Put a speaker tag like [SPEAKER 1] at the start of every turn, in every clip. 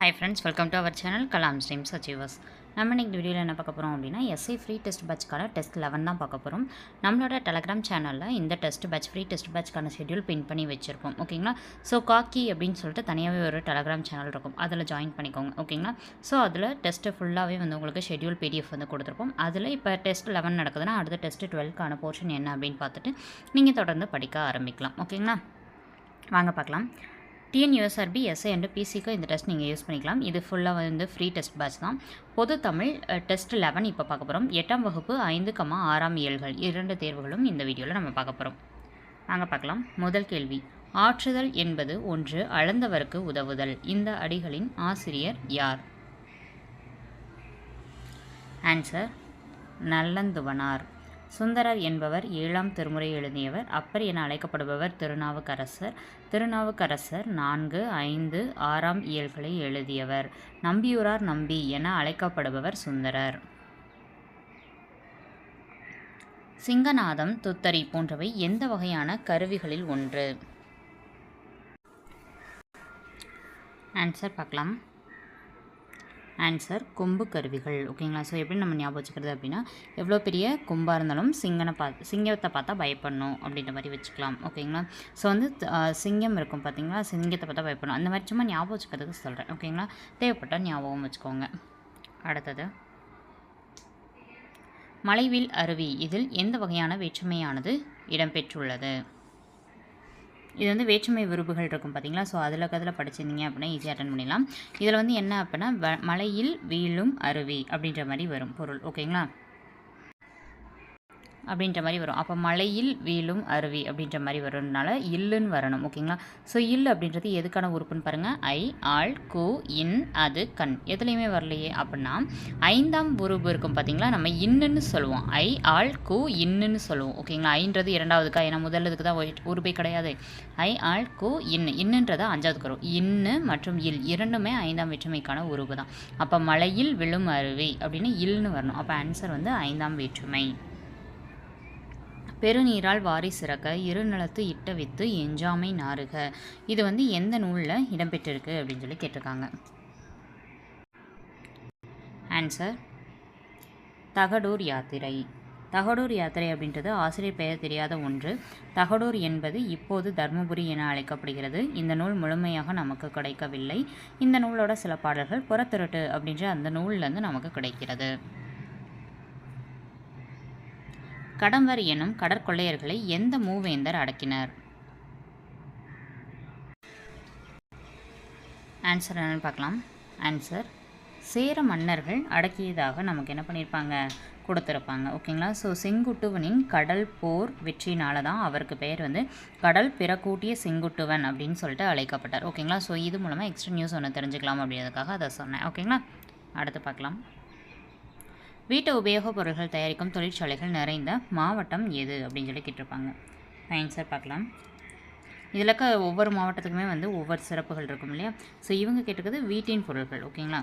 [SPEAKER 1] Hi friends welcome to our channel Kalam streams achievers நம்ம இன்னைக்கு வீடியோவில் என்ன பார்க்க போகிறோம் அப்படின்னா எஸ்ஐ ஃப்ரீ டெஸ்ட் பேட்ச்க்கான டெஸ்ட் லெவன் தான் பார்க்க போகிறோம் நம்மளோட டெலகிராம் சேனலில் இந்த டெஸ்ட் பேட்ச் ஃப்ரீ டெஸ்ட் பேட்ச்க்கான ஷெட்யூல் பின் பண்ணி வச்சுருக்கோம். ஓகேங்களா ஸோ காக்கி அப்படின்னு சொல்லிட்டு தனியாகவே ஒரு டெலகிராம் சேனல் இருக்கும். அதில் ஜாயின் பண்ணிக்கோங்க. ஓகேங்களா ஸோ அதில் டெஸ்ட்டு ஃபுல்லாகவே வந்து உங்களுக்கு ஷெட்யூல் பிடிஎஃப் வந்து கொடுத்துருப்போம். அதில் இப்போ டெஸ்ட் லெவன் நடக்குதுன்னா அடுத்த டெஸ்ட் டுவெல்க்கான போர்ஷன் என்ன அப்படின்னு பார்த்துட்டு நீங்கள் தொடர்ந்து படிக்க ஆரம்பிக்கலாம். ஓகேங்களா வாங்க பார்க்கலாம். டிஎன்யூஎஸ்ஆர்பி எஸ்ஐ அண்டு பிசிக்கு இந்த டெஸ்ட் நீங்கள் யூஸ் பண்ணிக்கலாம். இது ஃபுல்லாக வந்து ஃப்ரீ டெஸ்ட் பேட்ச் தான். பொது தமிழ் டெஸ்ட் லெவன் இப்போ பார்க்க போகிறோம் எட்டாம் வகுப்பு ஐந்து கமா ஆறாம் இயல்கள். இரண்டு தேர்வுகளும் இந்த வீடியோவில் நம்ம பார்க்க போகிறோம் நாங்கள் பார்க்கலாம். முதல் கேள்வி. ஆற்றுதல் என்பது ஒன்று அளந்தவருக்கு உதவுதல். இந்த அடிகளின் ஆசிரியர் யார்? ஆன்சர் நல்லந்துவனார். சுந்தரர் என்பவர் ஏழாம் திருமுறை எழுதியவர். அப்பர் என அழைக்கப்படுபவர் திருநாவுக்கரசர். திருநாவுக்கரசர் நான்கு ஐந்து ஆறாம் இயல்களை எழுதியவர். நம்பியூரார் நம்பி என அழைக்கப்படுபவர் சுந்தரர். சிங்கநாதம் துத்தரி போன்றவை எந்த வகையான கருவிகளில் ஒன்று? ஆன்சர் பார்க்கலாம். ஆன்சர் கொம்பு கருவிகள். ஓகேங்களா ஸோ எப்படி நம்ம ஞாபகம் வச்சுக்கிறது அப்படின்னா எவ்வளோ பெரிய கொம்பாக இருந்தாலும் சிங்கனை பார்த்து சிங்கத்தை பார்த்தா பயப்படணும் அப்படின்ற மாதிரி வச்சுக்கலாம். ஓகேங்களா ஸோ வந்து சிங்கம் இருக்கும் பார்த்தீங்களா? சிங்கத்தை பார்த்தா பயப்படணும். அந்த மாதிரி சும்மா ஞாபகம் வச்சுக்கிறதுக்கு சொல்கிறேன் ஓகேங்களா தேவைப்பட்டால் ஞாபகம் வச்சுக்கோங்க. அடுத்தது. மலைவில் அருவி. இதில் எந்த வகையான வேற்றுமையானது இடம்பெற்றுள்ளது? இது வந்து வேற்றுமை விருப்புகள் இருக்கும் பார்த்தீங்களா ஸோ அதில் கதில் படிச்சிருந்தீங்க அப்படின்னா ஈஸியாக அட்டன் பண்ணிடலாம். இதில் வந்து என்ன அப்படின்னா வ மலையில் வீழும் அருவி அப்படின்ற மாதிரி வரும் பொருள். ஓகேங்களா அப்படின்ற மாதிரி வரும். அப்போ மலையில் வீழும் அருவி அப்படின்ற மாதிரி வரும்னால இல்லுன்னு வரணும் ஓகேங்களா? ஸோ இல் அப்படின்றது எதுக்கான உறுப்புன்னு பாருங்கள் ஐ ஆள் கு இன் அது கண். எதுலேயுமே வரலையே அப்படின்னா ஐந்தாம் உறுப்பு இருக்கும் பார்த்தீங்களா நம்ம இன்னுன்னு சொல்லுவோம். ஐ ஆள் கு இன்னுன்னு சொல்லுவோம் ஓகேங்களா? ஐன்றது இரண்டாவதுக்கா? ஏன்னா முதல்லதுக்கு தான் ஒயிட் உறுப்பே கிடையாது. ஐ ஆள் கு இன். இன்னுன்றது அஞ்சாவதுக்கு வரும். இன்னு மற்றும் இல் இரண்டுமே ஐந்தாம் வேற்றுமைக்கான உறுப்பு தான் அப்போ மலையில் விழும் அருவி அப்படின்னு இல்னு வரணும். அப்போ ஆன்சர் வந்து ஐந்தாம் வேற்றுமை. பெருநீரால் வாரி சிறக்க இருநிலத்து இட்ட வித்து எஞ்சாமை நாறுக. இது வந்து எந்த நூலில் இடம்பெற்றிருக்கு அப்படின்னு சொல்லி கேட்டிருக்காங்க. ஆன்சர் தகடூர் யாத்திரை. தகடூர் யாத்திரை அப்படின்றது ஆசிரியர் பெயர் தெரியாத ஒன்று. தகடூர் என்பது இப்போது தர்மபுரி என அழைக்கப்படுகிறது. இந்த நூல் முழுமையாக நமக்கு கிடைக்கவில்லை. இந்த நூலோட சில பாடல்கள் புறத்திருட்டு அப்படின்ற அந்த நூல்லேருந்து நமக்கு கிடைக்கிறது. கடம்பர் எனும் கடற்கொள்ளையர்களை எந்த மூவேந்தர் அடக்கினர்? ஆன்சர் என்னன்னு பார்க்கலாம். ஆன்சர் சேர மன்னர்கள் அடக்கியதாக நமக்கு என்ன பண்ணியிருப்பாங்க கொடுத்துருப்பாங்க. ஓகேங்களா ஸோ செங்குட்டுவனின் கடல் போர் வெற்றினால தான் அவருக்கு பெயர் வந்து கடல் பிறக்கூட்டிய செங்குட்டுவன் அப்படின்னு சொல்லிட்டு அழைக்கப்பட்டார். ஓகேங்களா ஸோ இது மூலமாக எக்ஸ்ட்ரா நியூஸ் ஒன்று தெரிஞ்சுக்கலாம் அப்படின்றதுக்காக அதை சொன்னேன். ஓகேங்களா அடுத்து பார்க்கலாம். வீட்டு உபயோகப் பொருட்கள் தயாரிக்கும் தொழிற்சாலைகள் நிறைந்த மாவட்டம் எது அப்படின்னு சொல்லி கேட்டிருப்பாங்க. ஆன்சர் பார்க்கலாம். இதில் இருக்க ஒவ்வொரு மாவட்டத்துக்குமே வந்து ஒவ்வொரு சிறப்புகள் இருக்கும் இல்லையா? ஸோ இவங்க கேட்டிருக்கிறது வீட்டின் பொருட்கள் ஓகேங்களா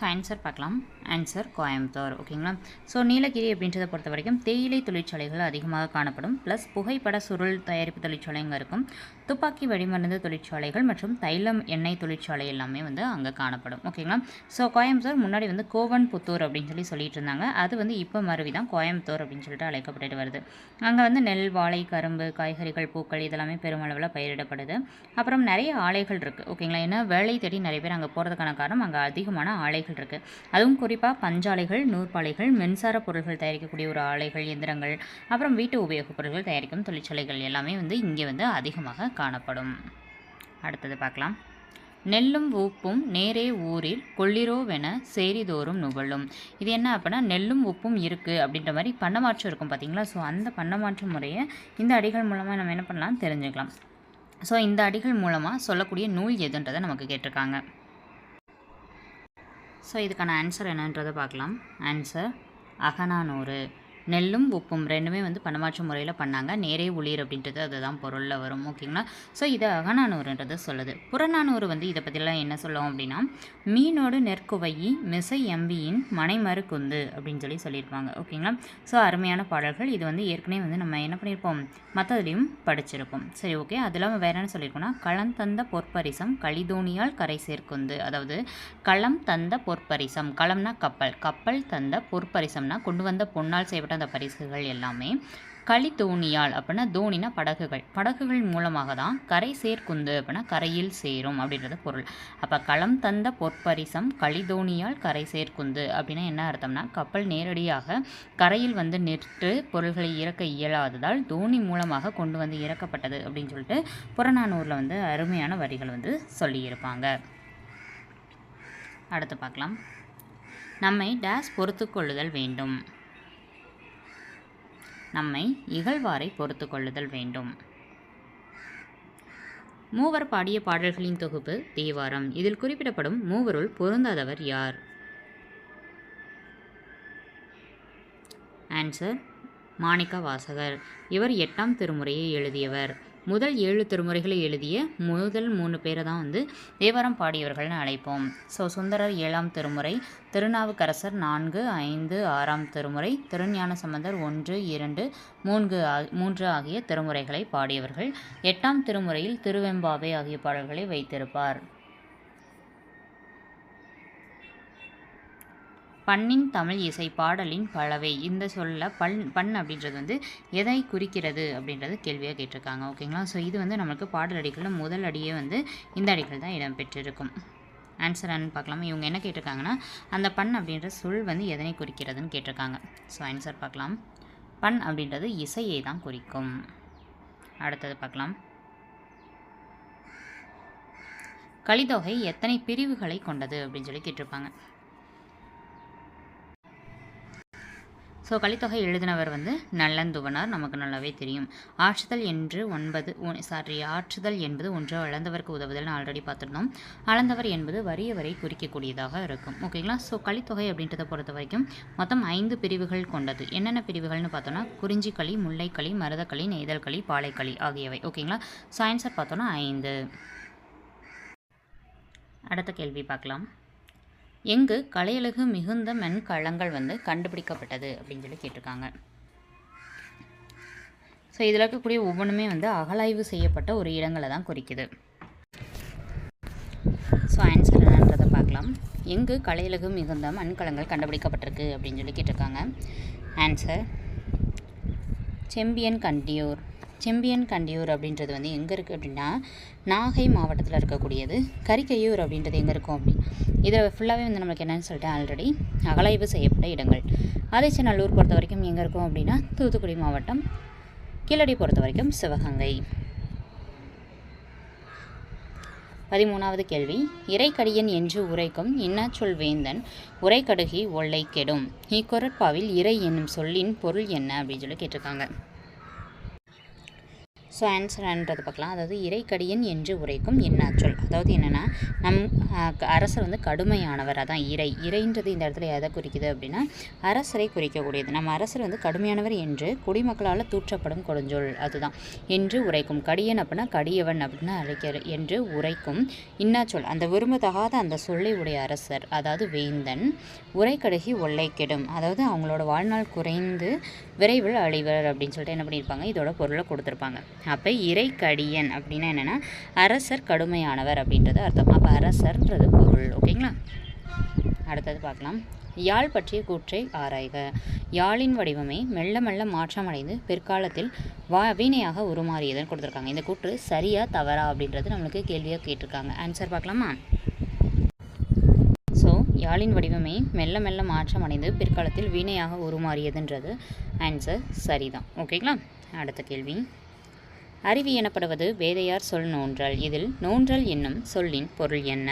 [SPEAKER 1] ஸோ ஆன்சர் பார்க்கலாம். ஆன்சர் கோயம்புத்தூர் ஓகேங்களா ஸோ நீலகிரி அப்படின்றத பொறுத்த வரைக்கும் தேயிலை தொழிற்சாலைகள் அதிகமாக காணப்படும். ப்ளஸ் புகைப்பட சுருள் தயாரிப்பு தொழிற்சாலைங்க இருக்கும். துப்பாக்கி வெடிமருந்து தொழிற்சாலைகள் மற்றும் தைலம் எண்ணெய் தொழிற்சாலை எல்லாமே வந்து அங்கே காணப்படும் ஓகேங்களா ஸோ கோயம்புத்தூர் முன்னாடி வந்து கோவன் புத்தூர் அப்படின்னு சொல்லி சொல்லிட்டு இருந்தாங்க. அது வந்து இப்போ மறுவி தான் கோயம்புத்தூர் அப்படின்னு சொல்லிட்டு அழைக்கப்பட்டு வருது. அங்கே வந்து நெல் வாழை கரும்பு காய்கறிகள் பூக்கள் இதெல்லாமே பெருமளவில் பயிரிடப்படுது. அப்புறம் நிறைய ஆலைகள் இருக்குது ஓகேங்களா ஏன்னா வேலை தேடி நிறைய பேர் அங்கே போகிறதுக்கான காரணம் அங்கே அதிகமான ஆலைகள் இருக்குது அதுவும் குறிப்பாக பஞ்சாலைகள் நூற்பாலைகள் மின்சார பொருட்கள் தயாரிக்கக்கூடிய ஒரு ஆலைகள் எந்திரங்கள் அப்புறம் வீட்டு உபயோகப் பொருட்கள் தயாரிக்கும் தொழிற்சாலைகள் எல்லாமே வந்து இங்கே வந்து அதிகமாக காணப்படும். அடுத்தது பார்க்கலாம். நெல்லும் உப்பும் நேரே ஊரில் கொள்ளிரோவென சேரிதோறும் நுகழும். இது என்ன அப்படின்னா நெல்லும் உப்பும் இருக்குது அப்படின்ற மாதிரி பண்ணமாற்றம் இருக்கும் பார்த்தீங்களா ஸோ அந்த பண்ணமாற்று முறையை இந்த அடிகள் மூலமாக நம்ம என்ன பண்ணலாம்? தெரிஞ்சுக்கலாம். ஸோ இந்த அடிகள் மூலமாக சொல்லக்கூடிய நூல் எதுன்றதை நமக்கு கேட்டிருக்காங்க. ஸோ இதுக்கான ஆன்சர் என்னன்றதை பார்க்கலாம். ஆன்சர் அகனானூறு நெல்லும் உப்பும் ரெண்டுமே வந்து பணமாற்று முறையில் பண்ணாங்க. நேரே உளிர் அப்படின்றது அதுதான் பொருளில் வரும் ஓகேங்களா? ஸோ இது அகநானூறுன்றது சொல்லுது. புறநானூறு வந்து இதை பற்றிலாம் என்ன சொல்லும் அப்படின்னா மீனோடு நெற்குவையி மிசை எம்பியின் மனைமறு குந்து அப்படின்னு சொல்லி சொல்லியிருப்பாங்க ஓகேங்களா? ஸோ அருமையான பாடல்கள். இது வந்து ஏற்கனவே வந்து நம்ம என்ன பண்ணியிருப்போம் மற்றதுலேயும் படிச்சிருப்போம். சரி ஓகே. அது இல்லாமல் வேற என்ன சொல்லியிருக்கோம்னா களம் தந்த பொற்பரிசம் கலிதோனியால் கரை சேர்க்குந்து அதாவது களம் தந்த பொற்பரிசம். களம்னா கப்பல். கப்பல் தந்த பொற்பரிசம்னா கொண்டு வந்த பொன்னால் செய்யப்பட்ட அந்த பரிசுகள் எல்லாமே. களி தோணியால் அப்படின்னா தோணினா படகுகள். படகுகள் மூலமாக தான் கரை சேர்க்குந்து அப்படின்னா கரையில் சேரும் அப்படின்றது பொருள். அப்போ களம் தந்த பொற்பரிசம் களிதோணியால் கரை சேர்க்குந்து அப்படின்னா என்ன அர்த்தம்னா கப்பல் நேரடியாக கரையில் வந்து நின்று பொருள்களை இறக்க இயலாததால் தோணி மூலமாக கொண்டு வந்து இறக்கப்பட்டது அப்படின்னு சொல்லிட்டு புறநானூரில் வந்து அருமையான வரிகள் வந்து சொல்லியிருப்பாங்க. அடுத்து பார்க்கலாம். நம்மை டேஸ் பொறுத்து கொள்ளுதல் வேண்டும். நம்மை இகழ்வாரை பொறுத்து கொள்ளுதல் வேண்டும். மூவர் பாடிய பாடல்களின் தொகுப்பு தேவாரம். இதில் குறிப்பிடப்படும் மூவருள் பொருந்தாதவர் யார்? ஆன்சர் மாணிக்க வாசகர் இவர் எட்டாம் திருமுறையை எழுதியவர். முதல் ஏழு திருமுறைகளை எழுதிய முதல் மூணு பேரை தான் வந்து தேவாரம் பாடியவர்கள்னு அழைப்போம். ஸோ சுந்தரர் ஏழாம் திருமுறை திருநாவுக்கரசர் நான்கு ஐந்து ஆறாம் திருமுறை திருஞான சம்பந்தர் ஒன்று இரண்டு மூன்று மூன்று ஆகிய திருமுறைகளை பாடியவர்கள் எட்டாம் திருமுறையில் திருவெம்பாவை ஆகிய பாடல்களை வைத்திருப்பார். பண்ணின் தமிழ் இசை பாடலின் பலவை இந்த சொல்ல பண் பண் அப்படின்றது வந்து எதை குறிக்கிறது அப்படின்றது கேள்வியாக கேட்டிருக்காங்க. ஓகேங்களா ஸோ இது வந்து நம்மளுக்கு பாடல் அடிகளில் முதல் அடியே வந்து இந்த அடிகள் தான் இடம்பெற்றிருக்கும். ஆன்சர் அன்னு பார்க்கலாம். இவங்க என்ன கேட்டிருக்காங்கன்னா அந்த பண் அப்படின்ற சொல் வந்து எதனை குறிக்கிறதுன்னு கேட்டிருக்காங்க. ஸோ ஆன்சர் பார்க்கலாம். பண் அப்படின்றது இசையை தான் குறிக்கும். அடுத்தது பார்க்கலாம். கலித்தொகை எத்தனை பிரிவுகளை கொண்டது அப்படின்னு சொல்லி கேட்டிருப்பாங்க. ஸோ கலித்தொகை எழுதினவர் வந்து நல்லந்துவனார். நமக்கு நல்லாவே தெரியும். ஆற்றுதல் என்று ஒன்பது சாரி ஆற்றுதல் என்பது ஒன்று அளந்தவருக்கு உதவுதல்னு ஆல்ரெடி பார்த்துருந்தோம். அளந்தவர் என்பது வரியவரை குறிக்கக்கூடியதாக இருக்கும். ஓகேங்களா ஸோ கலித்தொகை அப்படின்றத பொறுத்த வரைக்கும் மொத்தம் ஐந்து பிரிவுகள் கொண்டது. என்னென்ன பிரிவுகள்னு பார்த்தோன்னா குறிஞ்சிக்களி முல்லைக்களி மருதக்களி நெய்தல்களி பாலைக்களி ஆகியவை. ஓகேங்களா ஸோ ஆன்சர் பார்த்தோன்னா ஐந்து. அடுத்த கேள்வி பார்க்கலாம். எங்கு கலையழகு மிகுந்த மென்கலங்கள் வந்து கண்டுபிடிக்கப்பட்டது அப்படின்னு சொல்லி கேட்டிருக்காங்க. ஸோ இதில் இருக்கக்கூடிய ஒவ்வொன்றுமே வந்து அகலாய்வு செய்யப்பட்ட ஒரு இடங்களை தான் குறிக்குது. ஸோ ஆன்சர் என்னன்றதை பார்க்கலாம். எங்கு கலையழகு மிகுந்த மண்கலங்கள் கண்டுபிடிக்கப்பட்டிருக்கு அப்படின்னு சொல்லி கேட்டிருக்காங்க. ஆன்சர் செம்பியன் கண்டியூர். செம்பியன் கண்டியூர் அப்படின்றது வந்து எங்கே இருக்குது அப்படின்னா நாகை மாவட்டத்தில் இருக்கக்கூடியது. கரிக்கையூர் அப்படின்றது எங்கே இருக்கும் அப்படின்னு இதில் ஃபுல்லாகவே வந்து நம்மளுக்கு என்னென்னு சொல்லிட்டு ஆல்ரெடி அகலாய்வு செய்யப்பட்ட இடங்கள். ஆதிச்சநல்லூர் பொறுத்த வரைக்கும் எங்கே இருக்கும் அப்படின்னா தூத்துக்குடி மாவட்டம் கீழடி பொறுத்த வரைக்கும் சிவகங்கை. பதிமூணாவது கேள்வி. இறைக்கடியன் என்று உரைக்கும் இன்னாச்சொல் வேந்தன் உரைக்கடுகி ஒல்லை கெடும். இக்குரட்பாவில் இறை என்னும் சொல்லின் பொருள் என்ன அப்படின்னு சொல்லி கேட்டிருக்காங்க. ஸோ ஆன்சர்ன்றது பார்க்கலாம். அதாவது இறைக்கடியன் என்று உரைக்கும் எண்ணாச்சொல். அதாவது என்னென்னா நம் அரசர் வந்து கடுமையானவர். அதான் இறை. இறைன்றது இந்த இடத்துல எதை குறிக்குது அப்படின்னா அரசரை குறிக்கக்கூடியது. நம்ம அரசர் வந்து கடுமையானவர் என்று குடிமக்களால் தூற்றப்படும் கொடுஞ்சொல் அதுதான். என்று உரைக்கும். கடியன் அப்படின்னா கடியவன் அப்படின்னு அழைக்கிற என்று உரைக்கும் இன்னாச்சொல். அந்த விரும்பத்தகாத அந்த சொல்லை உடைய அரசர் அதாவது வேந்தன் உரைக்கடுகி ஒல்லை கெடும். அதாவது அவங்களோட வாழ்நாள் குறைந்து விரைவில் அழிவர் அப்படின்னு சொல்லிட்டு என்ன பண்ணியிருப்பாங்க? இதோட பொருளை கொடுத்துருப்பாங்க. அப்போ இறைக்கடியன் அப்படின்னா என்னென்னா அரசர் கடுமையானவர் அப்படின்றது அர்த்தம். அப்போ அரசர்ன்றது பொருள் ஓகேங்களா? அடுத்தது பார்க்கலாம். யாழ் பற்றிய கூற்றை ஆராய்க. யாழின் வடிவமே மெல்ல மெல்ல மாற்றமடைந்து பிற்காலத்தில் வா வீணையாக உருமாறியதுன்னு கொடுத்துருக்காங்க. இந்த கூற்று சரியா தவறா அப்படின்றது நம்மளுக்கு கேள்வியாக கேட்டிருக்காங்க. ஆன்சர் பார்க்கலாமா? ஸோ யாழின் வடிவமே மெல்ல மெல்ல மாற்றமடைந்து பிற்காலத்தில் வீணையாக உருமாறியதுன்றது ஆன்சர் சரிதான். ஓகேங்களா? அடுத்த கேள்வி. அறிவி எனப்படுவது வேதையார் சொல் நோன்றல். இதில் நோன்றல் என்னும் சொல்லின் பொருள் என்ன?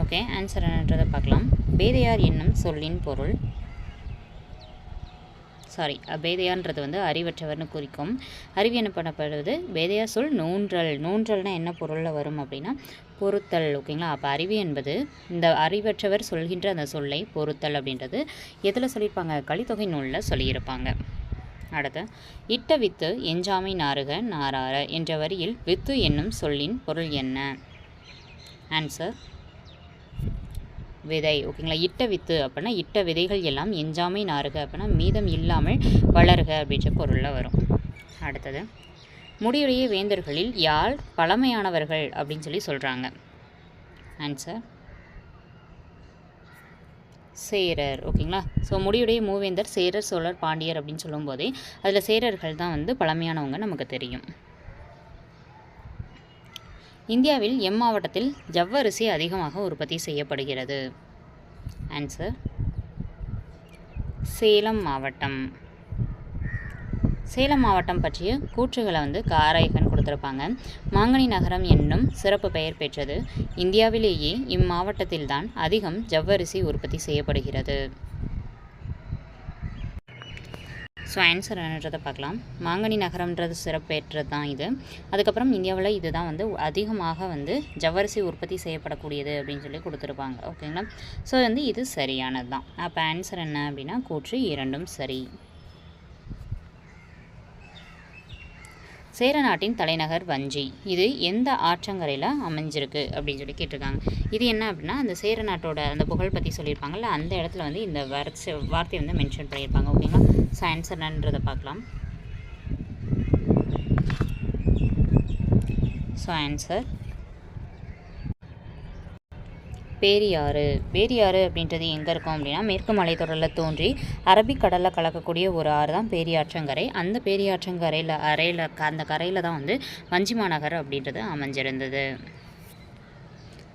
[SPEAKER 1] ஓகே ஆன்சர் என்னன்றதை பார்க்கலாம். வேதையார் என்னும் சொல்லின் பொருள். சாரி பேதையான்றது வந்து அறிவற்றவர்னு குறிக்கும். அறிவு எனப்படப்படுவது பேதையா சொல் நூன்றல். நூன்றல்னா என்ன பொருளில் வரும் அப்படின்னா பொருத்தல் ஓகேங்களா அப்போ அறிவு என்பது இந்த அறிவற்றவர் சொல்கின்ற அந்த சொல்லை பொருத்தல் அப்படின்றது. எதில் சொல்லியிருப்பாங்க? கலித்தொகை நூலில் சொல்லியிருப்பாங்க. அடுத்து இட்ட வித்து எஞ்சாமை நாறுக நாரார என்ற வரியில் வித்து என்னும் சொல்லின் பொருள் என்ன? ஆன்சர் விதை. ஓகேங்களா இட்ட வித்து அப்படின்னா இட்ட விதைகள் எல்லாம் எஞ்சாமை நாறுக அப்படின்னா மீதம் இல்லாமல் வளருக அப்படின்ற பொருளில் வரும். அடுத்தது முடியுடைய வேந்தர்களில் யார் பழமையானவர்கள்? அப்படின்னு சொல்லி சொல்கிறாங்க ஆன்சர் சேரர் ஓகேங்களா? ஸோ முடியுடைய மூவேந்தர் சேரர் சோழர் பாண்டியர் அப்படின்னு சொல்லும்போதே அதில் சேரர்கள் தான் வந்து பழமையானவங்க நமக்கு தெரியும். இந்தியாவில் எம் மாவட்டத்தில் ஜவ்வரிசி அதிகமாக உற்பத்தி செய்யப்படுகிறது. ஆன்சர் சேலம் மாவட்டம். சேலம் மாவட்டம் பற்றிய கூற்றுகளை வந்து காராயகன் கொடுத்துருப்பாங்க. மாங்கனி நகரம் என்னும் சிறப்பு பெயர் பெற்றது. இந்தியாவிலேயே இம்மாவட்டத்தில்தான் அதிகம் ஜவ்வரிசி உற்பத்தி செய்யப்படுகிறது. ஸோ ஆன்சர் என்னன்றதை பார்க்கலாம். மாங்கனி நகரம்ன்றது சிறப்பேற்றது தான் இது. அதுக்கப்புறம் இந்தியாவில் இதுதான் வந்து அதிகமாக வந்து ஜவ்வரிசி உற்பத்தி செய்யப்படக்கூடியது அப்படின்னு சொல்லி கொடுத்துருப்பாங்க. ஓகேங்களா ஸோ வந்து இது சரியானது தான் அப்போ ஆன்சர் என்ன அப்படின்னா கூற்று இரண்டும் சரி. சேர நாட்டின் தலைநகர் வஞ்சி. இது எந்த ஆற்றங்கரையில் அமைஞ்சிருக்கு அப்படின்னு சொல்லி கேட்டிருக்காங்க. இது என்ன அப்படின்னா அந்த சேர நாட்டோட அந்த புகழ் பற்றி சொல்லியிருப்பாங்கல்ல அந்த இடத்துல வந்து இந்த வார்த்தை வார்த்தையை வந்து மென்ஷன் பண்ணியிருப்பாங்க. ஓகேங்களா ஸோ ஆன்சர் என்னன்றதை பார்க்கலாம். So answer Periyar. பேரியாறு அப்படின்றது எங்கே இருக்கும் அப்படின்னா மேற்கு மலைத்தொடரில் தோன்றி அரபிக்கடலில் கலக்கக்கூடிய ஒரு ஆறு தான் பேரியாற்றங்கரை. அந்த பேரியாற்றங்கரையில் அறையில் அந்த கரையில் தான் வந்து வஞ்சி மாநகர் அப்படின்றது அமைஞ்சிருந்தது.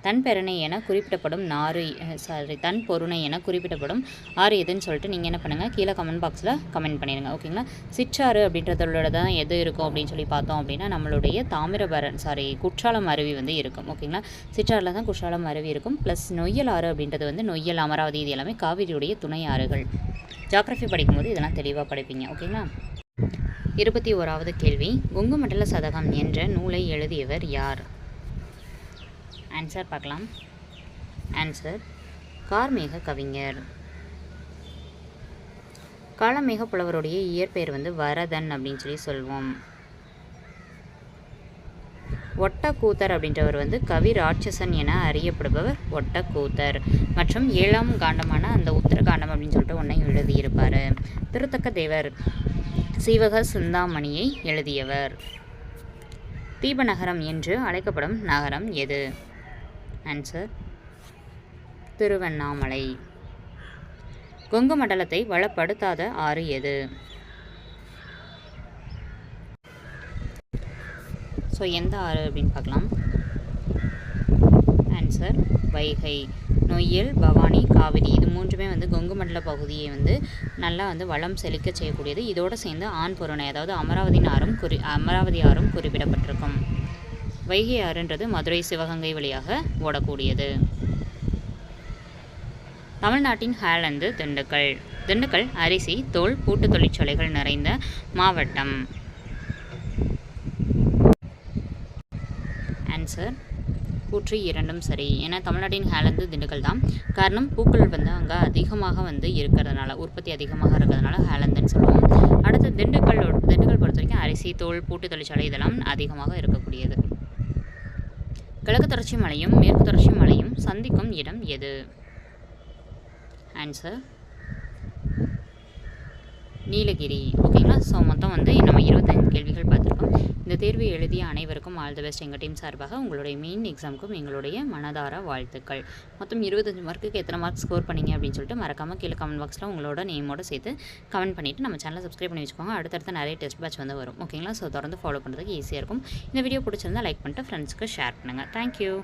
[SPEAKER 1] தன் பெருணை என குறிப்பிடப்படும் நாறு சாரி தன் பொருணை என குறிப்பிடப்படும் ஆறு எதுன்னு சொல்லிட்டு நீங்கள் என்ன பண்ணுங்கள் கீழே கமெண்ட் பாக்ஸில் கமெண்ட் பண்ணிடுங்க ஓகேங்களா சிற்றாறு அப்படின்றதோட தான் எது இருக்கும் அப்படின்னு சொல்லி பார்த்தோம் அப்படின்னா நம்மளுடைய தாமிரபரன் சாரி குற்றாலம் அருவி வந்து இருக்கும் ஓகேங்களா சிற்றாறில் தான் குற்றாலம் அருவி இருக்கும் ப்ளஸ் நொய்யல் ஆறு அப்படின்றது வந்து நொய்யல் அமராவதி இது எல்லாமே காவிரியுடைய துணை ஆறுகள். ஜாகிரஃபி படிக்கும்போது இதெல்லாம் தெளிவாக படிப்பீங்க ஓகேங்களா இருபத்தி ஓராவது கேள்வி கொங்கு மண்டல சதகம் என்ற நூலை எழுதியவர் யார்? ஆன்சர் பார்க்கலாம். ஆன்சர் கார்மேக கவிஞர். காலமேக புலவருடைய இயற்பெயர் வந்து வரதன் அப்படின்னு சொல்லி சொல்வோம். ஒட்டக்கூத்தர் அப்படின்றவர் வந்து கவி ராட்சசன் என அறியப்படுபவர் ஒட்டக்கூத்தர். மற்றும் ஏழாம் காண்டமான அந்த உத்தரகாண்டம் அப்படின்னு சொல்லிட்டு ஒன்றை எழுதியிருப்பார். திருத்தக்க தேவர் சீவக சிந்தாமணியை எழுதியவர். தீபநகரம் என்று அழைக்கப்படும் நகரம் எது? ஆன்சர் திருவண்ணாமலை. கொங்கு மண்டலத்தை வளப்படுத்தாத ஆறு எது? ஸோ எந்த ஆறு அப்படின்னு பார்க்கலாம். ஆன்சர் வைகை. நொய்யல் பவானி காவிரி இது மூன்றுமே வந்து கொங்கு மண்டல பகுதியை வந்து நல்லா வந்து வளம் செழிக்க செய்யக்கூடியது. இதோடு சேர்ந்து ஆண் பொருணை அதாவது அமராவதி ஆறும் குறி அமராவதி ஆறும் குறிப்பிடப்பட்டிருக்கும். வைகை ஆறுன்றது மதுரை சிவகங்கை வழியாக ஓடக்கூடியது. தமிழ்நாட்டின் ஹேலந்து திண்டுக்கல். திண்டுக்கல் அரிசி தோல் பூட்டு தொழிற்சாலைகள் நிறைந்த மாவட்டம். ஆன்சர் கூற்று இரண்டும் சரி. ஏன்னா தமிழ்நாட்டின் ஹேலந்து திண்டுக்கல் தான். காரணம் பூக்கள் வந்து அங்கே அதிகமாக வந்து இருக்கிறதுனால உற்பத்தி அதிகமாக இருக்கிறதுனால ஹேலந்துன்னு சொல்லுவோம். அடுத்து திண்டுக்கல் திண்டுக்கல் பொறுத்த வரைக்கும் அரிசி தோல் பூட்டு தொழிற்சாலை இதெல்லாம் அதிகமாக இருக்கக்கூடியது. கிழக்கு தொடர்ச்சி மலையும் மேற்கு தொடர்ச்சி மலையும் சந்திக்கும் இடம் எது? ஆன்சர் நீலகிரி ஓகேங்களா? ஸோ மொத்தம் வந்து நம்ம இருபத்தஞ்சு கேள்விகள் பார்த்துருக்கோம். இந்த தேர்வு எழுதிய அனைவருக்கும் ஆல் த பெஸ்ட் எங்கள் டீம் சார்பாக உங்களுடைய மெயின் எக்ஸாமுக்கும் எங்களுடைய மனதார வாழ்த்துக்கள். மொத்தம் இருபத்தஞ்சு மார்க்குக்கு எத்தனை மார்க் ஸ்கோர் பண்ணீங்க அப்படின்னு சொல்லிட்டு மறக்காமல் கீழே கமெண்ட் பாக்ஸில் உங்களோட நேமோடு சேர்த்து கமெண்ட் பண்ணிவிட்டு நம்ம சேனலை சப்ஸ்கிரைப் பண்ணி வச்சுக்கோங்க. அடுத்தடுத்த நிறைய டெஸ்ட் பேட்ச் வந்து வரும். ஓகேங்களா? ஸோ தொடர்ந்து ஃபாலோ பண்ணுறதுக்கு ஈஸியாக இருக்கும். இந்த வீடியோ பிடிச்சிருந்தா லைக் பண்ணிட்டு ஃப்ரெண்ட்ஸ்க்கு ஷேர் பண்ணுங்கள் தேங்க்யூ